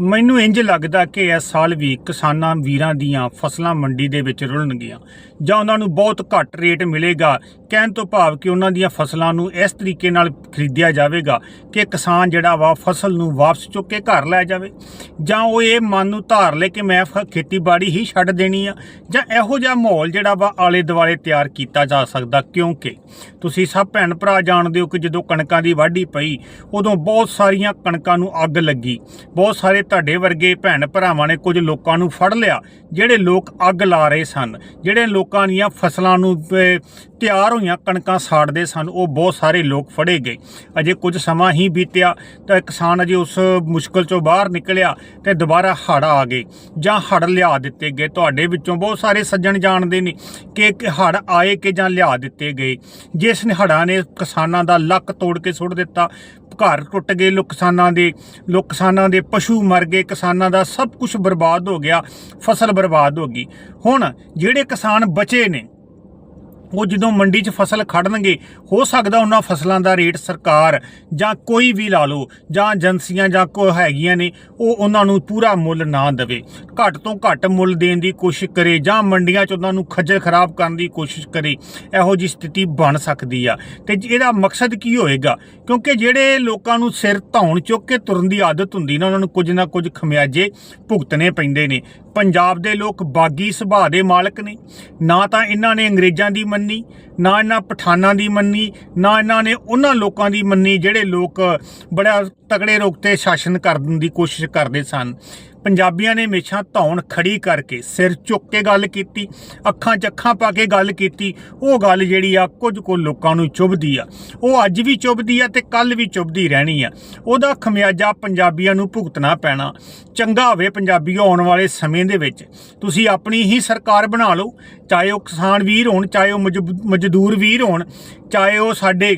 ਮੈਨੂੰ ਇੰਜ ਲੱਗਦਾ ਕਿ ਇਸ ਸਾਲ ਵੀ ਕਿਸਾਨਾਂ ਵੀਰਾਂ ਦੀਆਂ ਫਸਲਾਂ ਮੰਡੀ ਦੇ ਵਿੱਚ ਰੁਲਣਗੀਆਂ, ਜਾਂ ਉਹਨਾਂ ਨੂੰ ਬਹੁਤ ਘੱਟ ਰੇਟ ਮਿਲੇਗਾ। ਕਹਿਣ ਤੋਂ ਭਾਵ ਕਿ ਉਹਨਾਂ ਦੀਆਂ ਫਸਲਾਂ ਨੂੰ ਇਸ ਤਰੀਕੇ ਨਾਲ ਖਰੀਦਿਆ ਜਾਵੇਗਾ ਕਿ ਕਿਸਾਨ ਜਿਹੜਾ ਵਾ ਫਸਲ ਨੂੰ ਵਾਪਸ ਚੁੱਕ ਕੇ ਘਰ ਲੈ ਜਾਵੇ। ਜਾਂ ਉਹ ਇਹ ਮਨ ਨੂੰ ਧਾਰ ਲੈ ਕਿ ਮੈਂ ਫ- ਖੇਤੀਬਾੜੀ ਹੀ ਛੱਡ ਦੇਣੀ ਆ, ਜਾਂ ਇਹੋ ਜਿਹਾ ਮਾਹੌਲ ਜਿਹੜਾ ਵਾ ਆਲੇ ਦੁਆਲੇ ਤਿਆਰ ਕੀਤਾ ਜਾ ਸਕਦਾ, ਕਿਉਂਕਿ ਤੁਸੀਂ ਸਭ ਭੈਣ ਭਰਾ ਜਾਣਦੇ ਹੋ ਕਿ ਜਦੋਂ ਕਣਕਾਂ ਦੀ ਵਾਢੀ ਪਈ, ਉਦੋਂ ਬਹੁਤ ਸਾਰੀਆਂ ਕਣਕਾਂ ਨੂੰ ਅੱਗ ਲੱਗੀ, ਬਹੁਤ ਸਾਰੇ ਤੁਹਾਡੇ ਵਰਗੇ ਭੈਣ ਭਰਾਵਾਂ ਨੇ ਕੁਝ ਲੋਕਾਂ ਨੂੰ ਫੜ ਲਿਆ, ਜਿਹੜੇ ਲੋਕ ਅੱਗ ਲਾ ਰਹੇ ਸਨ, ਜਿਹੜੇ ਲੋਕਾਂ ਦੀਆਂ ਫਸਲਾਂ ਨੂੰ ਤਿਆਰ ਹੋਈਆਂ ਕਣਕਾਂ ਸਾੜਦੇ ਸਨ, ਉਹ ਬਹੁਤ ਸਾਰੇ ਲੋਕ ਫੜੇ ਗਏ। ਅਜੇ ਕੁਝ ਸਮਾਂ ਹੀ ਬੀਤਿਆ ਤਾਂ ਕਿਸਾਨ ਅਜੇ ਉਸ ਮੁਸ਼ਕਲ ਚੋਂ ਬਾਹਰ ਨਿਕਲਿਆ ਤੇ ਦੁਬਾਰਾ ਹੜ੍ਹ ਆ ਗਏ ਜਾਂ ਹੜ੍ਹ ਲਿਆ ਦਿੱਤੇ ਗਏ। ਤੁਹਾਡੇ ਵਿੱਚੋਂ ਬਹੁਤ ਸਾਰੇ ਸੱਜਣ ਜਾਣਦੇ ਨੇ ਕਿ ਕਿ ਹੜ੍ਹ ਆਏ ਕਿ ਜਾਂ ਲਿਆ ਦਿੱਤੇ ਗਏ। ਜਿਸ ਨੇ ਹੜ੍ਹਾਂ ਨੇ ਕਿਸਾਨਾਂ ਦਾ ਲੱਕ ਤੋੜ ਕੇ ਸੁੱਟ ਦਿੱਤਾ, ਘਰ ਟੁੱਟ ਗਏ ਲੋਕ ਕਿਸਾਨਾਂ ਦੇ, ਲੋਕ ਕਿਸਾਨਾਂ ਦੇ ਪਸ਼ੂ ਮਰ ਗਏ ਕਿਸਾਨਾਂ ਦਾ ਸਭ ਕੁਝ ਬਰਬਾਦ ਹੋ ਗਿਆ, ਫਸਲ ਬਰਬਾਦ ਹੋ ਗਈ। ਹੁਣ ਜਿਹੜੇ ਕਿਸਾਨ ਬਚੇ ਨੇ ਉਹ ਜਦੋਂ ਮੰਡੀ 'ਚ ਫਸਲ ਖੜਨਗੇ, ਹੋ ਸਕਦਾ ਉਹਨਾਂ ਫਸਲਾਂ ਦਾ ਰੇਟ ਸਰਕਾਰ ਜਾਂ ਕੋਈ ਵੀ ਲਾ ਲਓ, ਜਾਂ ਏਜੰਸੀਆਂ ਜਾਂ ਕੋ ਹੈਗੀਆਂ ਨੇ, ਉਹ ਉਹਨਾਂ ਨੂੰ ਪੂਰਾ ਮੁੱਲ ਨਾ ਦੇਵੇ। ਘੱਟ ਤੋਂ ਘੱਟ ਮੁੱਲ ਦੇਣ ਦੀ ਕੋਸ਼ਿਸ਼ ਕਰੇ ਜਾਂ ਮੰਡੀਆਂ 'ਚ ਉਹਨਾਂ ਨੂੰ ਖੱਜਲ ਖਰਾਬ ਕਰਨ ਦੀ ਕੋਸ਼ਿਸ਼ ਕਰੇ, ਇਹੋ ਜੀ ਸਥਿਤੀ ਬਣ ਸਕਦੀ ਆ। ਤੇ ਇਹਦਾ ਮਕਸਦ ਕੀ ਹੋਏਗਾ? ਕਿਉਂਕਿ ਜਿਹੜੇ ਲੋਕਾਂ ਨੂੰ ਸਿਰ ਧੌਣ ਚੁੱਕ ਕੇ ਤੁਰਨ ਦੀ ਆਦਤ ਹੁੰਦੀ ਨਾ, ਉਹਨਾਂ ਨੂੰ ਕੁਝ ਨਾ ਕੁਝ ਖਮਿਆਜੇ ਭੁਗਤਣੇ ਪੈਂਦੇ ਨੇ। ਪੰਜਾਬ ਦੇ ਲੋਕ ਬਾਗੀ ਸੁਭਾਅ ਦੇ ਮਾਲਕ ਨੇ। ਨਾ ਤਾਂ ਇਹਨਾਂ ਨੇ ਅੰਗਰੇਜ਼ਾਂ ਦੀ ਮੰਨੀ, ਨਾ ਇਹਨਾਂ ਪਠਾਨਾਂ ਦੀ ਮੰਨੀ, ਨਾ ਇਹਨਾਂ ਨੇ ਉਹਨਾਂ ਲੋਕਾਂ ਦੀ ਮੰਨੀ ਜਿਹੜੇ ਲੋਕ ਬੜਾ ਤਕੜੇ ਰੋਕ ਤੇ ਸ਼ਾਸਨ ਕਰਨ ਦੀ ਕੋਸ਼ਿਸ਼ ਕਰਦੇ ਸਨ। ਪੰਜਾਬੀਆਂ ਨੇ ਹਮੇਸ਼ਾ ਧੌਣ ਖੜੀ ਕਰਕੇ ਸਿਰ ਚੁੱਕ ਕੇ ਗੱਲ ਕੀਤੀ, ਅੱਖਾਂ ਚੱਖਾਂ ਪਾ ਕੇ ਗੱਲ ਕੀਤੀ। ਉਹ ਗੱਲ ਜਿਹੜੀ ਆ ਕੁਝ ਕੁ ਲੋਕਾਂ ਨੂੰ ਚੁਭਦੀ ਆ। ਉਹ ਅੱਜ ਵੀ ਚੁਭਦੀ ਆ ਤੇ ਕੱਲ ਵੀ ਚੁਭਦੀ ਰਹਿਣੀ ਆ। ਉਹਦਾ ਖਮਿਆਜਾ ਪੰਜਾਬੀਆਂ ਨੂੰ ਭੁਗਤਣਾ ਪੈਣਾ। ਚੰਗਾ ਹੋਵੇ ਪੰਜਾਬੀਓ ਆਉਣ ਵਾਲੇ ਸਮੇਂ ਦੇ ਵਿੱਚ। ਤੁਸੀਂ ਆਪਣੀ ਹੀ ਸਰਕਾਰ ਬਣਾ ਲਓ। ਚਾਹੇ ਉਹ ਕਿਸਾਨ ਵੀਰ ਹੋਣ, ਚਾਹੇ ਉਹ ਮਜ਼ਬ- ਮਜ਼ਦੂਰ ਵੀਰ ਹੋਣ, ਚਾਹੇ ਉਹ ਸਾਡੇ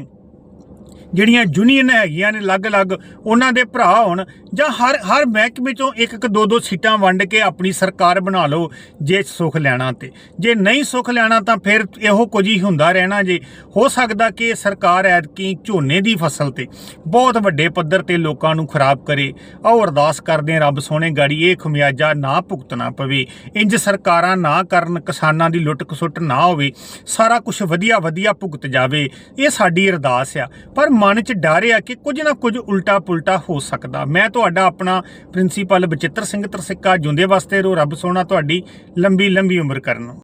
ਜਿਹੜੀਆਂ ਯੂਨੀਅਨ ਹੈਗੀਆਂ ਨੇ ਅਲੱਗ-ਅਲੱਗ, ਉਹਨਾਂ ਦੇ ਭਰਾ ਹੋਣ ਜਾਂ ਹਰ ਹਰ ਮਹਿਕਮੇ ਚੋਂ ਇੱਕ ਇੱਕ ਦੋ ਦੋ ਸੀਟਾਂ ਵੰਡ ਕੇ ਆਪਣੀ ਸਰਕਾਰ ਬਣਾ ਲਓ ਜੇ ਸੁੱਖ ਲੈਣਾ ਤੇ। ਜੇ ਨਹੀਂ ਸੁੱਖ ਲੈਣਾ ਤਾਂ ਫਿਰ ਇਹੋ ਕੁਝ ਹੀ ਹੁੰਦਾ ਰਹਿਣਾ ਜੇ। ਹੋ ਸਕਦਾ ਕਿ ਸਰਕਾਰ ਐਤਕੀ ਝੋਨੇ ਦੀ ਫਸਲ ਤੇ ਬਹੁਤ ਵੱਡੇ ਪੱਧਰ ਤੇ ਲੋਕਾਂ ਨੂੰ ਖਰਾਬ ਕਰੇ। ਆਓ ਅਰਦਾਸ ਕਰਦੇ ਰੱਬ ਸੋਹਣੇ ਗਾੜੀ ਇਹ ਖਮਿਆਜਾ ਨਾ ਭੁਗਤਣਾ ਪਵੇ। ਇੰਜ ਸਰਕਾਰਾਂ ਨਾ ਕਰਨ, ਕਿਸਾਨਾਂ ਦੀ ਲੁੱਟ ਖਸੁੱਟ ਨਾ ਹੋਵੇ। ਸਾਰਾ ਕੁਝ ਵਧੀਆ ਵਧੀਆ ਭੁਗਤ ਜਾਵੇ। ਇਹ ਸਾਡੀ ਅਰਦਾਸ ਆ। ਪਰ ਮਨ 'ਚ ਡਰ ਆ ਕਿ ਕੁਝ ਨਾ ਕੁਝ ਉਲਟਾ ਪੁਲਟਾ ਹੋ ਸਕਦਾ। ਮੈਂ ਤੁਹਾਡਾ ਆਪਣਾ ਪ੍ਰਿੰਸੀਪਲ ਬਚਿੱਤਰ ਸਿੰਘ ਤਰਸਿੱਕਾ ਜੁੰਦੇ ਵਾਸਤੇ ਰੋ ਰੱਬ ਸੋਹਣਾ ਤੁਹਾਡੀ ਲੰਬੀ ਲੰਬੀ ਉਮਰ ਕਰਨ।